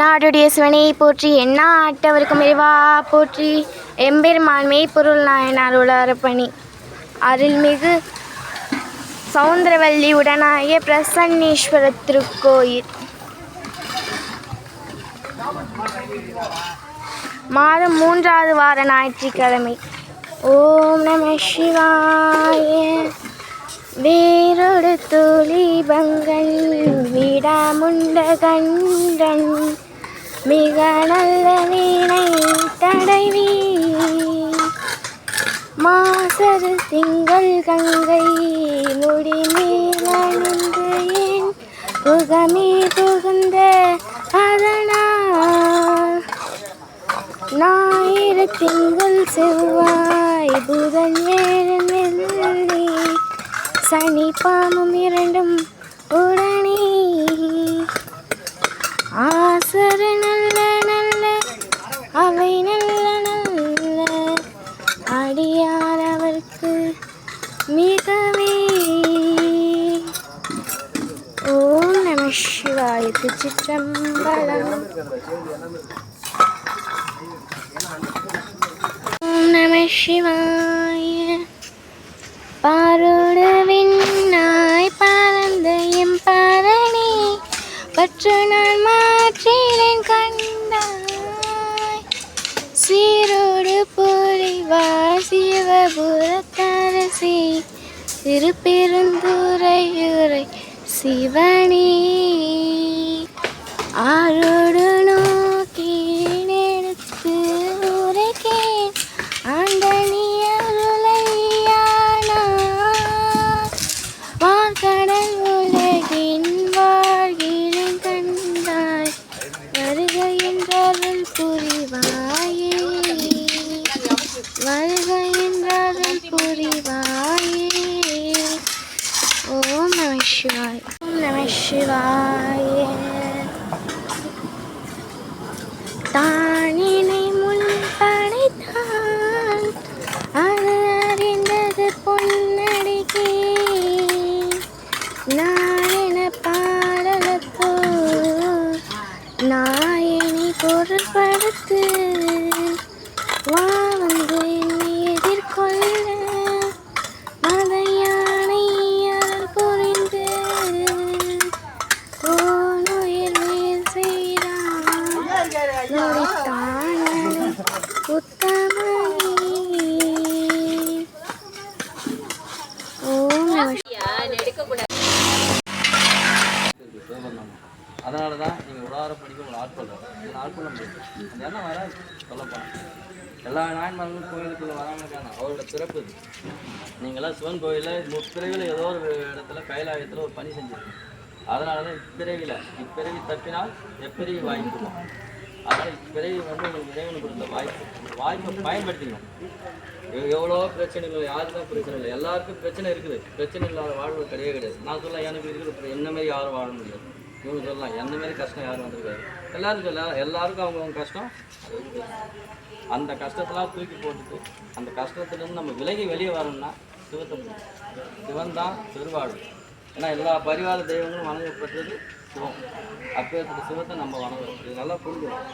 தென்னாடுடைய சிவனை போற்றி என்ன ஆட்டவருக்கும் இறைவா போற்றி எம்பெருமான் மெய்ப்பொருள் நாயனார் உலரப்பணி அருள்மிகு சவுந்தரவல்லி உடனாய பிரசன்னீஸ்வர திருக்கோயில் மாதம் மூன்றாவது வார ஞாயிற்றுக்கிழமை. ஓம் நம சிவாய. வேறொரு துளிபங்கன் விடாமுண்ட கண்டன். மிக நல்ல வீணை தடவி மாசரு திங்கள் கங்கை முடி மேலணிந்து என் புகமே புகுந்த அதனா ஞாயிறு திங்கள் செவ்வாய் புதன் வேறு சனி பாமும் இரண்டும் உடனே ஆசர நல்ல நல்ல அவை நல்ல நல்ல அடியார் அவருக்கு மிகவே ஓம் நம சிவாய திருச்சிற்றம்பலம் ஓம் நம சிவாய. பாரோடு விண்ணாய் பறந்த எம் பரணி. பற்று நான் மாற்றினேன் கண்டாய். சீரோடு புரிவார் சிவபுரத்தரசி. திருப்பெருந்துரையுரை சிவனே. ஆரோடு நோக்கி எடுத்து உரைக்கேன் ஆண்டனி அருளையானார் வார்கடல் உலகின் வாழ்கிறேன் கண்டாய் வருக என்றார்கள் புரிவாயே வருக என்றார்கள் புரிவாயே ஓம் நம சிவாய் ஓம் நம சிவாயே. 二人ね அதனால தான் நீங்கள் உடார படிக்க உங்களை ஆட்கொள்ளும் உங்களை ஆட்கொள்ள முடியும் அந்த எண்ணம் வராது. சொல்லப்போனால் எல்லா நாயன்மார்களும் கோயிலுக்குள்ள வராங்கக்கான அவரோட சிறப்பு இது. நீங்களாம் சிவன் கோயிலில் முப்பிறவியில் ஏதோ ஒரு இடத்துல கைலாயத்தில் ஒரு பணி செஞ்சிருக்கீங்க. அதனால தான் இப்பிறவியில் இப்பிறவி தப்பினால் எப்பிறவி வாங்கிக்குவோம் அதனால் இப்பிறவி வந்து உங்களுக்கு இறைவன் கொடுத்த வாய்ப்பு இந்த வாய்ப்பை பயன்படுத்திக்கணும். எவ்வளோ பிரச்சனைகள் யாருக்கும் பிரச்சனை இல்லை. எல்லாருக்கும் பிரச்சனை இருக்குது. பிரச்சனை இல்லாத வாழ்வு கிடையவே கிடையாது. நான் சொல்லலாம் எனக்கு இருக்கிற என்ன மாதிரி யாரும் வாழ முடியாது. இவங்க சொல்லலாம் என்ன மாதிரி கஷ்டம் யாரும் வந்திருக்காரு எல்லாருக்கும் எல்லா எல்லாருக்கும் அவங்கவுங்க கஷ்டம். அந்த கஷ்டத்தெல்லாம் தூக்கி போட்டுட்டு அந்த கஷ்டத்துலேருந்து நம்ம விலகி வெளியே வரணும்னா சிவத்தை சிவன் தான் பெருவாழ்வு ஏன்னா எல்லா பரிவார தெய்வங்களும் வணங்கப்பட்டது சிவம். அப்பேற்பட்ட சிவத்தை நம்ம வணங்குறோம். இது நல்லா புரிஞ்சுக்கணும்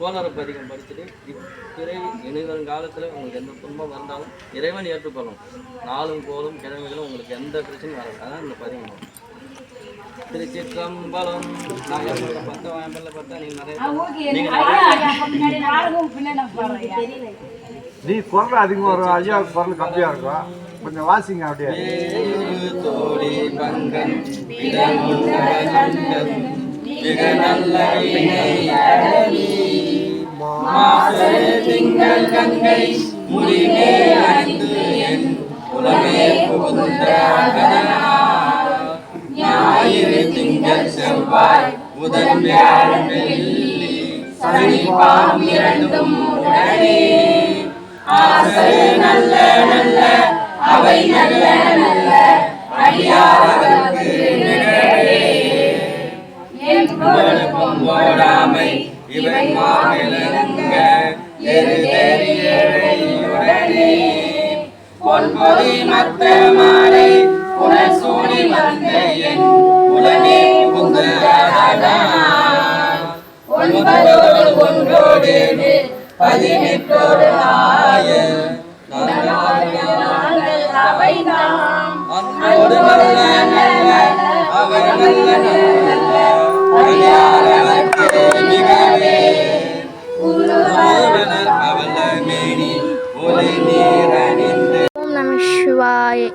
கோலார பதிகம் படிச்சுட்டு இப்பிறவி இனி வரும் காலத்தில் உங்களுக்கு எந்த துன்பம் வந்தாலும் இறைவன் ஏற்றுக்கொள்ளும். நாளும் கோலும் கிழமைகளும் உங்களுக்கு எந்த பிரச்சனையும் வராது அதான் இந்த பதிகம். திருச்சிற்றம்பலம். நாங்கள் பத்த வாயம்பல்ல பார்த்தா நீங்கள் நிறைய நீங்கள் நிறைய நீ குரல் அதிகமாக வரும் ஐயா குரல் கம்மியாக இருக்கும் கொஞ்சம் வாசிங்க அப்படியே. வேறு பங்கன் மிக நல்ல திங்கள் கங்கை என் புகுந்த ஞாயிறு திங்கள் செவ்வாய் முதன் வியாழன் வெள்ளி சனி பாம் இரண்டும் உடனே ஆசை நல்ல நல்ல அவை நல்ல நல்ல அடியார்களுக்கு நிகழே. பொழுப்பும் ஓடாமை இவை மாவிலங்க எருதறியுடனே பொன்பொதி மத்த மாலை புனசூடி வந்த என் புகுந்து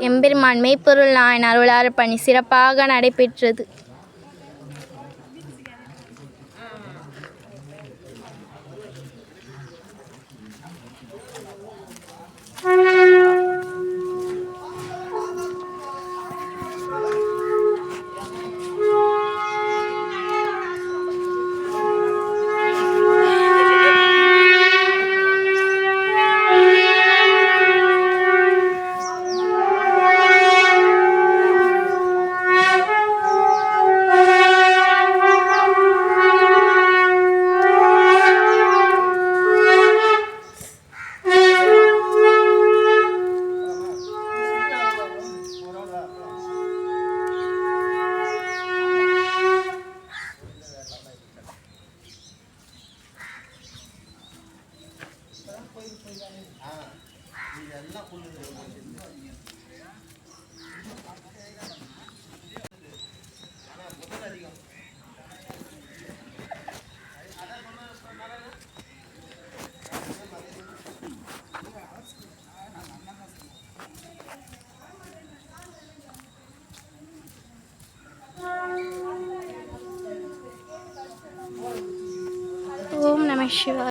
எம்பெருமான் மெய்ப்பொருள் நாயன் அருளாறு பணி சிறப்பாக நடைபெற்றது. ஓம் நம சிவாய